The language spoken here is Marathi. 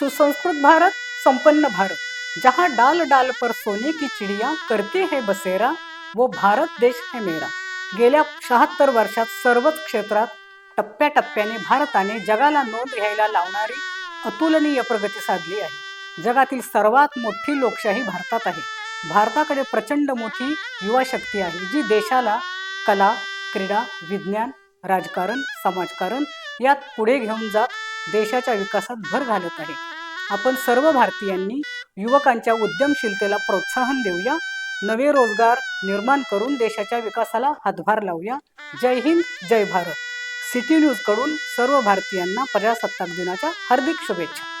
सुसंस्कृत भारत संपन्न भारत जहाँ डाल डाल पर सोने की चिड़िया करते है बसेरा वो भारत देश है मेरा। गेल्या शहात्तर वर्षात सर्वच क्षेत्रात टप्प्याटप्प्याने भारताने जगाला नोंद घ्यायला लावणारी अतुलनीय प्रगती साधली आहे. जगातील सर्वात मोठी लोकशाही भारतात आहे. भारताकडे प्रचंड मोठी युवा शक्ती आहे जी देशाला कला क्रीडा विज्ञान राजकारण समाजकारण यात पुढे घेऊन जात देशाच्या विकासात भर घालत आहे. आपण सर्व भारतीयांनी युवकांच्या उद्यमशीलतेला प्रोत्साहन देऊया. नवे रोजगार निर्माण करून देशाच्या विकासाला हातभार लावूया. जय हिंद जय भारत. सिटी न्यूजकडून सर्व भारतीयांना प्रजासत्ताक दिनाच्या हार्दिक शुभेच्छा.